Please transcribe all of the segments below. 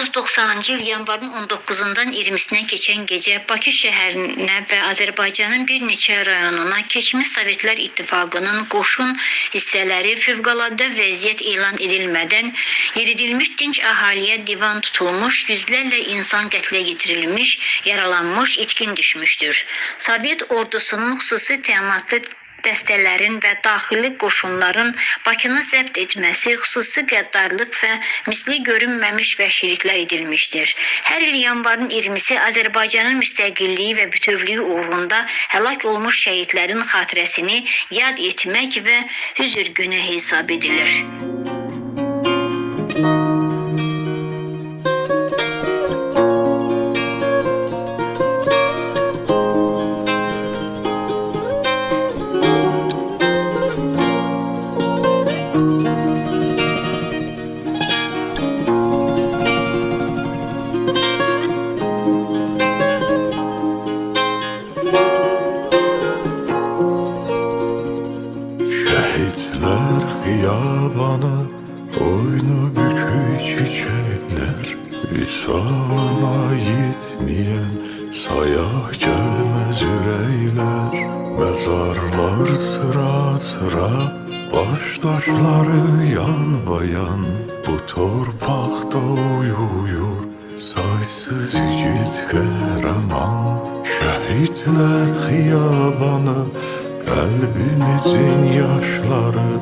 1990-cı il yanvarın 19-dan 20-sinə keçən gecə Bakı şəhərinə və Azərbaycanın bir neçə rayonuna keçmiş Sovetlər İttifaqının qoşun hissələri fövqəladə vəziyyət elan edilmədən yeridilmiş dinc əhaliyə divan tutulmuş, yüzlərlə insan qətlə yetirilmiş, yaralanmış, itkin düşmüşdür. Sovet ordusunun xüsusi təminatlı dəstələrin və daxili qoşunların Bakını zəbt etməsi xüsusi qəddarlıq və misli görünməmiş vəhşiliklər edilmişdir. Hər il yanvarın 20-si Azərbaycanın müstəqilliyi və bütövlüyü uğrunda həlak olmuş şəhidlərin xatirəsini yad etmək və hüzür günü hesab edilir. Şehitler xiyabanı Boynu bükük çiçekler Üsana yetmeyen Saya gelmez üreyler Mezarlar sıra sıra Baştaşları yalbayan Bu torpakta uyuyor Saysız yiğit kahraman. Şehitler xiyabanı Kalbimizin yaşları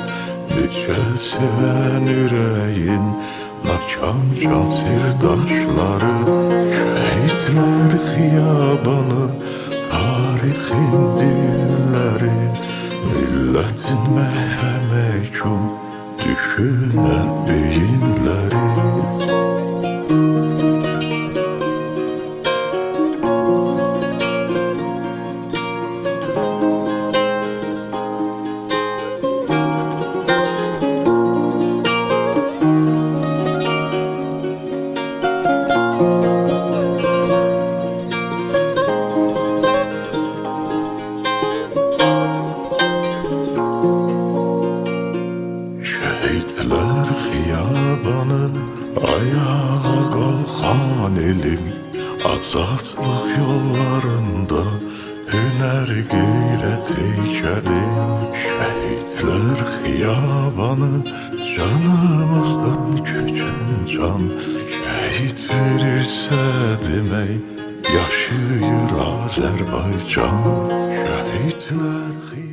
Neçə sevən ürəyin Naçan can sirdaşları Şəhidlər xiyabanı Tarixin dilləri Millətin məhəmək üçün Düşünən beyinləri xiyabanı ayağa kalkan elim Azadlık yollarında hüner gayret ekelim Şehitler xiyabanı canımızdan köçen can Şehit verirse demek yaşıyor Azerbaycan. Şehitler xiyabanı